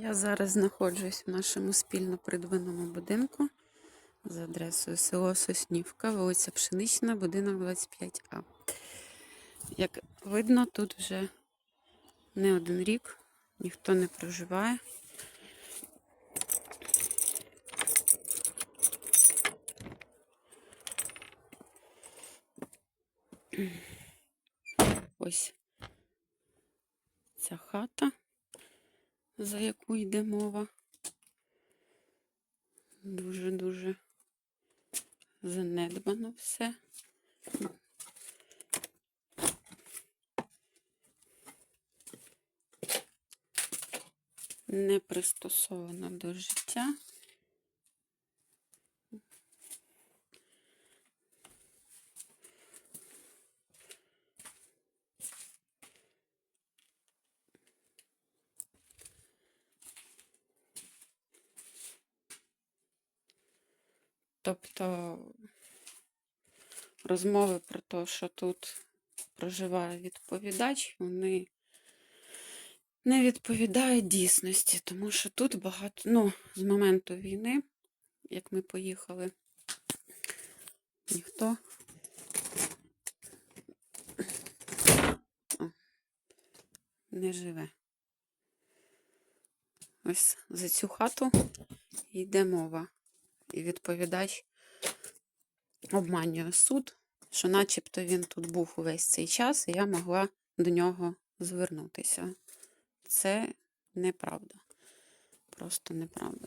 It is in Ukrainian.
Я зараз знаходжусь в нашому спільно придбаному будинку за адресою село Соснівка, вулиця Пшенична, будинок 25А. Як видно, тут вже не один рік ніхто не проживає. Ось ця хата, за яку йде мова. Дуже-дуже занедбано все. Не пристосовано до життя. Тобто розмови про те, що тут проживає відповідач, вони не відповідають дійсності, тому що тут багато, ну, з моменту війни, як ми поїхали, ніхто не живе. Ось за цю хату йде мова. І відповідач обманює суд, що начебто він тут був увесь цей час, і я могла до нього звернутися. Це неправда. Просто неправда.